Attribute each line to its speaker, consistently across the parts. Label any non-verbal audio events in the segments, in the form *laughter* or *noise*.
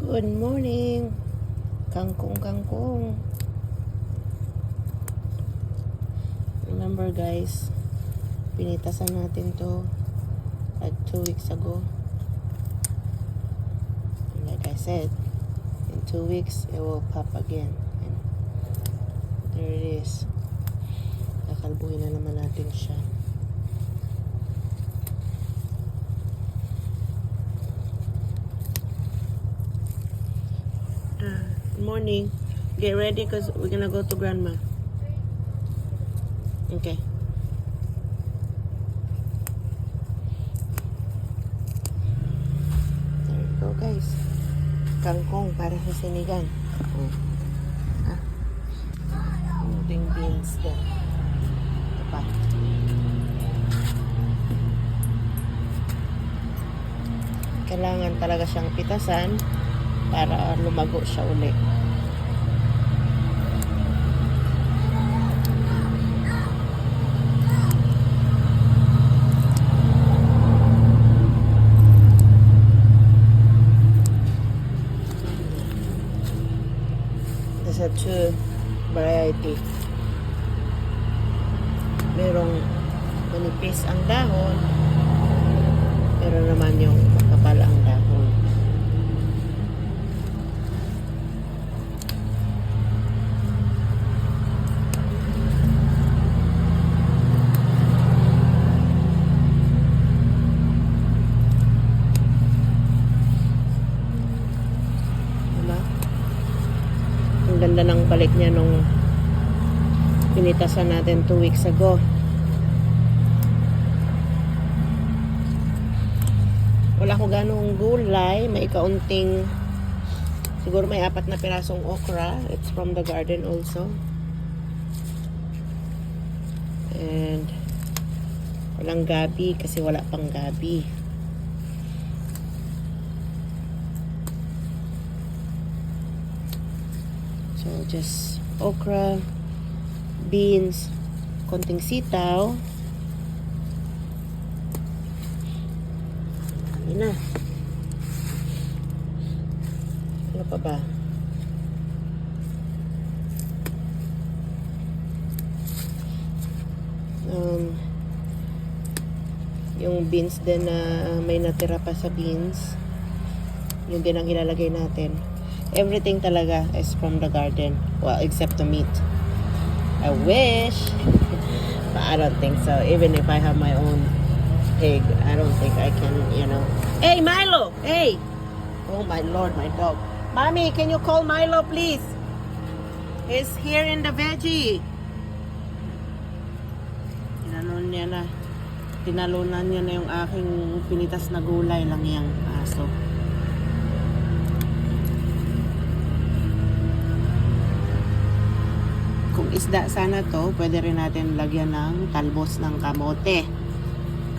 Speaker 1: Good morning. Kangkong kangkong. Remember guys, pinitasan natin to like two weeks ago. And like I said, in two weeks it will pop again. And there it is. Kakalbuhin na naman natin siya. Uh, Good morning. Get ready because we're gonna go to grandma. Okay. There you go, guys. Kangkong para sa sinigang. Oh. Ah. Yung beans din. Ito. Kailangan talaga siyang pitasan para lumago siya uli. There's a two variety. Merong manipis ang dahon. Meron naman yung makapal ang dahon. Diba? Ang ganda ng balik niya nung pinitasan natin two weeks ago. Wala ko ganong gulay. May kaunting siguro may apat na pirasong okra. It's from the garden also. And walang gabi kasi wala pang gabi. So, just okra, beans, konting sitaw. Yun na. Ano pa ba? Um, yung beans din na may natira pa sa beans. Yun din ang ilalagay natin. Everything talaga is from the garden. Well, except the meat. I wish. *laughs* but I don't think so. Even if I have my own pig, I don't think I can, you know. Hey, Milo! Hey! Oh my lord, my dog. Mommy, can you call Milo, please? He's here in the veggie. Tinanon niya na. Tinalunan niya na yung aking pinitas na gulay lang yung aso. Isda sana to, pwede rin natin lagyan ng talbos ng kamote.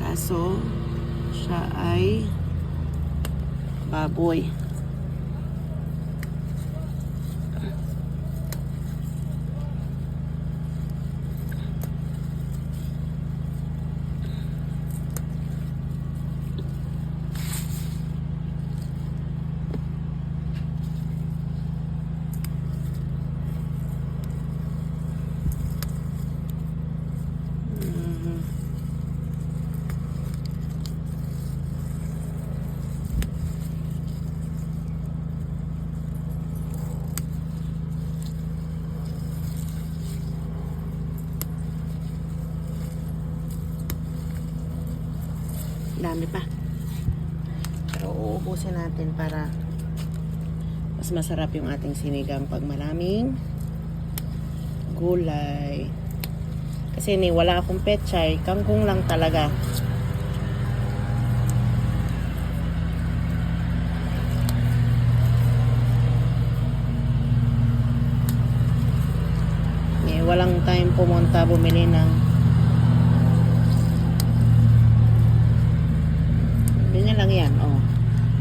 Speaker 1: Kaso, siya ay baboy. Dami pa. Pero uubusin natin para mas masarap yung ating sinigang pag maraming gulay. Kasi ni wala akong pechay, kangkong lang talaga. Eh, walang time pumunta bumili ng lang yan, oh.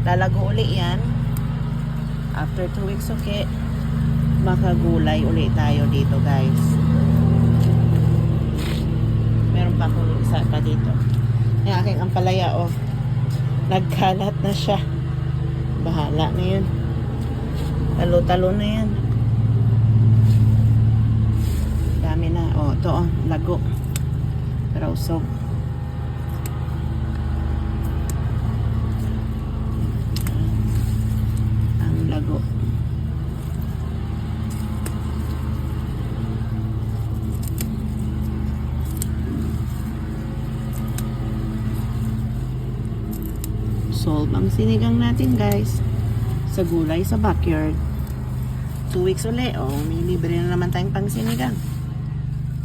Speaker 1: Lalago uli yan. After two weeks, okay. Makagulay uli tayo dito, guys. Meron pa akong isa pa dito. Yung aking ampalaya, oh. Nagkalat na siya. Bahala na yun. Talo-talo na yan. Dami na. Oh, ito oh, lago. Pero usog. Ang lago. Solve ang sinigang natin guys. Sa gulay sa backyard. Two weeks uli. Oh, may libre na naman tayong pang sinigang.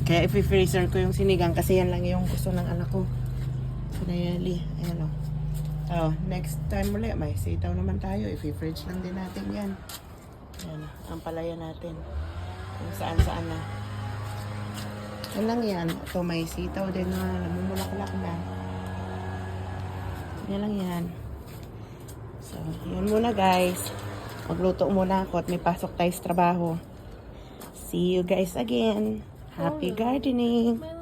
Speaker 1: Kaya i-freezer ko yung sinigang kasi yan lang yung gusto ng anak ko. Si Nayeli. Ayan o. Oh, next time ulit, may sitaw naman tayo. I-fridge lang din natin yan. Ayan, ang palaya natin. Kung saan saan na. Yan lang yan. Ito may sitaw din na namumulaklak na. Yan lang yan. So, yun muna guys. Magluto muna ako at may pasok tayo sa trabaho. See you guys again. Happy gardening!
Speaker 2: My